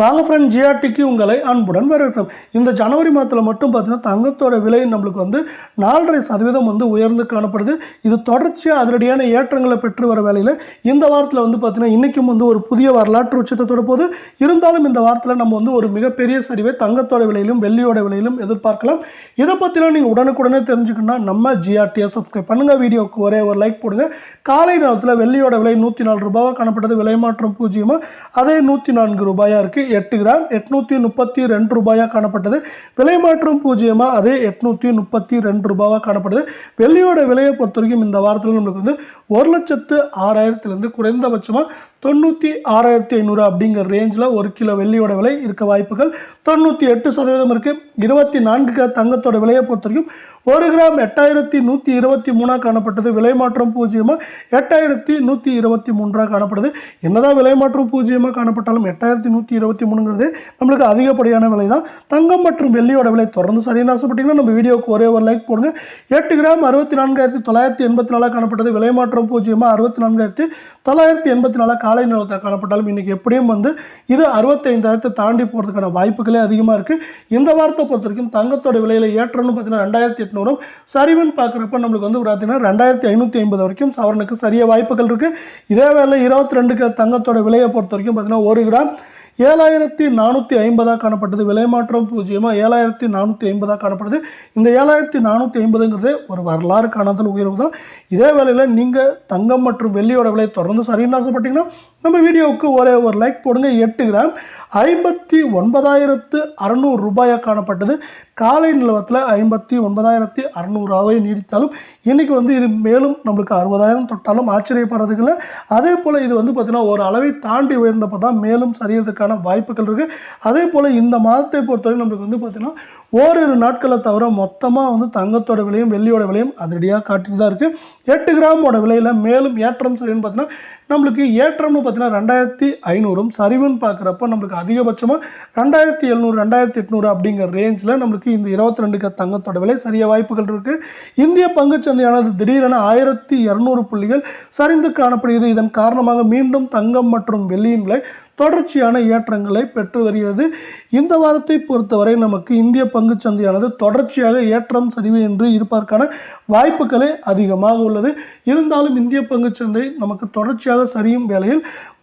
வாங்க ஃப்ரெண்ட் ஜிஆர்டிக்கு உங்களை அன்புடன் வரவேற்கிறோம். இந்த ஜனவரி மாதத்தில் மட்டும் பார்த்தீங்கன்னா தங்கத்தோட விலை நம்மளுக்கு வந்து நாலரை சதவீதம் வந்து உயர்ந்து காணப்படுது. இது தொடர்ச்சியாக அதிரடியான ஏற்றங்களை பெற்று வர வேலையில் இந்த வாரத்தில் வந்து பார்த்தீங்கன்னா இன்றைக்கும் வந்து ஒரு புதிய வரலாற்று உச்சத்தோட போது இருந்தாலும் இந்த வாரத்தில் நம்ம வந்து ஒரு மிகப்பெரிய சரிவை தங்கத்தோட விலையிலும் வெள்ளியோட விலையிலும் எதிர்பார்க்கலாம். இதை பற்றிலாம் நீங்கள் உடனுக்குடனே தெரிஞ்சுக்கணும்னா நம்ம ஜிஆர்டியை சப்ஸ்கிரைப் பண்ணுங்கள் வீடியோக்கு ஒரே ஒரு லைக் போடுங்க. காலை நேரத்தில் வெள்ளியோட விலை நூற்றி நாலு ரூபாவாக காணப்பட்டது. விலை மாற்றம் பூஜ்ஜியமாக அதே நூற்றி நான்கு ரூபாயாக இருக்குது எட்டு கிராம் எட்நூற்றி முப்பத்தி ரெண்டு ரூபாயாக காணப்பட்டது. விலை மாற்றம் பூஜ்ஜியமாக அதே எட்நூற்றி முப்பத்தி ரெண்டு ரூபாவாக காணப்பட்டது வெள்ளியோட விலையை பொறுத்த வரைக்கும் இந்த வாரத்தில் நம்மளுக்கு வந்து ஒரு லட்சத்து ஆறாயிரத்துலேருந்து குறைந்தபட்சமாக தொண்ணூற்றி ஆறாயிரத்தி ஐநூறு அப்படிங்கிற ரேஞ்சில் ஒரு கிலோ வெள்ளியோட விலை இருக்க வாய்ப்புகள் தொண்ணூற்றி எட்டு சதவீதம் இருக்குது இருபத்தி நான்கு தங்கத்தோட விலையை பொறுத்த வரைக்கும் ஒரு கிராம் எட்டாயிரத்தி நூற்றி இருபத்தி மூணாக காணப்பட்டது. விலை மாற்றம் பூஜ்ஜியமாக எட்டாயிரத்தி நூற்றி இருபத்தி மூன்றாக காணப்படுது. என்னதான் விலை மாற்றம் பூஜ்ஜியமாக காணப்பட்டாலும் எட்டாயிரத்தி நூற்றி இருபத்தி மூணுங்கிறது நம்மளுக்கு அதிகப்படியான விலை தான் தங்கம் மற்றும் வெள்ளியோட விலை தொடர்ந்து சரியான ஆசைப்பட்டீங்கன்னா நம்ம வீடியோக்கு ஒரே ஒரு லைக் போடுங்க. எட்டு கிராம் அறுபத்தி நான்காயிரத்தி தொள்ளாயிரத்தி எண்பத்தி நாலாக காணப்பட்டது. விலை மாற்றம் பூஜ்ஜியமாக அறுபத்தி நான்காயிரத்தி தொள்ளாயிரத்தி எண்பத்தி நாலாக காலை நிலத்தில் காணப்பட்டாலும் இன்றைக்கி எப்படியும் வந்து இது அறுபத்தைந்தாயிரத்தை தாண்டி போகிறதுக்கான வாய்ப்புகளே அதிகமாக இருக்குது இந்த வாரத்தை பொறுத்த வரைக்கும் தங்கத்தோட விலையில் ஏற்றம்னு பார்த்தீங்கன்னா ரெண்டாயிரத்தி வரும். சரிவுன்னு பார்க்குறப்ப நம்மளுக்கு வந்து பார்த்தீங்கன்னா ரெண்டாயிரத்தி ஐநூற்றி ஐம்பது வரைக்கும் சவரனுக்கு சரிய வாய்ப்புகள் இருக்குது இதே வேலை இருபத்தி ரெண்டுக்கு தங்கத்தோட விலையை பொறுத்த வரைக்கும் பார்த்தீங்கன்னா ஒரு கிராம் ஏழாயிரத்தி நானூற்றி ஐம்பதாக காணப்பட்டது. விலை மாற்றம் பூஜ்ஜியமாக ஏழாயிரத்தி நானூற்றி ஐம்பதாக காணப்படுது. இந்த ஏழாயிரத்தி நானூற்றி ஐம்பதுங்கிறது ஒரு வரலாறு காணாதல் உயர்வு தான். இதே வேலையில் நீங்கள் தங்கம் மற்றும் வெள்ளியோட விலை தொடர்ந்து சரின்னு ஆசைப்பட்டீங்கன்னா நம்ம வீடியோவுக்கு ஒரே ஒரு லைக் போடுங்க. எட்டு கிராம் ஐம்பத்தி ஒன்பதாயிரத்து அறநூறு ரூபாயாக காணப்பட்டது. காலை நிலவரத்தில் ஐம்பத்தி ஒன்பதாயிரத்தி அறநூறுவாவை நீடித்தாலும் இன்றைக்கி வந்து இது மேலும் நம்மளுக்கு அறுபதாயிரம் தொட்டாலும் ஆச்சரியப்படுறதுக்கு இல்லை. அதே போல் இது வந்து பார்த்திங்கன்னா ஒரு அளவை தாண்டி உயர்ந்தப்போ தான் மேலும் சரியறதுக்கான வாய்ப்புகள் இருக்குது அதே போல் இந்த மாதத்தை பொறுத்தவரை நம்மளுக்கு வந்து பார்த்திங்கன்னா ஓரிரு நாட்களை தவிர மொத்தமாக வந்து தங்கத்தோட விலையும் வெள்ளியோட விலையும் அதிரடியாக காட்டிட்டு தான் இருக்குது எட்டு கிராமோட விலையில் மேலும் ஏற்றம் சரின்னு பார்த்தீங்கன்னா நம்மளுக்கு ஏற்றம்னு பார்த்தீங்கன்னா ரெண்டாயிரத்தி ஐநூறும் சரிவுன்னு பார்க்குறப்ப நம்மளுக்கு அதிகபட்சமாக ரெண்டாயிரத்தி எழுநூறு ரெண்டாயிரத்தி எட்நூறு அப்படிங்கிற ரேஞ்சில் நம்மளுக்கு இந்த இருபத்தி ரெண்டுக்கு தங்கத்தோட விலை சரிய வாய்ப்புகள் இருக்குது இந்திய பங்குச்சந்தையானது திடீரென ஆயிரத்தி இரநூறு புள்ளிகள் சரிந்து காணப்படுகிறது. இதன் காரணமாக மீண்டும் தங்கம் மற்றும் வெள்ளியின் விலை தொடர்ச்சியான ஏற்றங்களை பெற்று வருகிறது. இந்த வாரத்தை பொறுத்தவரை நமக்கு இந்திய பங்குச்சந்தையானது தொடர்ச்சியாக ஏற்றம் சரிவு என்று இருப்பதற்கான வாய்ப்புகளே அதிகமாக உள்ளது. இருந்தாலும் இந்திய பங்குச்சந்தை நமக்கு தொடர்ச்சியாக சரியும் வேளையில்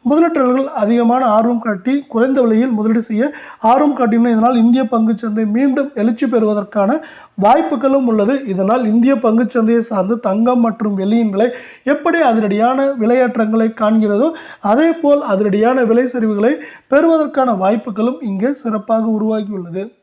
முதலீட்டாளர்கள் அதிகமான ஆர்வம் காட்டி குறைந்த விலையில் முதலீடு செய்ய ஆர்வம் காட்டின இதனால் இந்திய பங்குச் சந்தை மீண்டும் எழுச்சி பெறுவதற்கான வாய்ப்புகளும் உள்ளது. இதனால் இந்திய பங்குச் சந்தையை சார்ந்து தங்கம் மற்றும் வெள்ளியின் விலை எப்படி அதிரடியான விலையேற்றங்களை காண்கிறதோ அதே போல் அதிரடியான விலை சரிவுகளை பெறுவதற்கான வாய்ப்புகளும் இங்கே சிறப்பாக உருவாகியுள்ளது.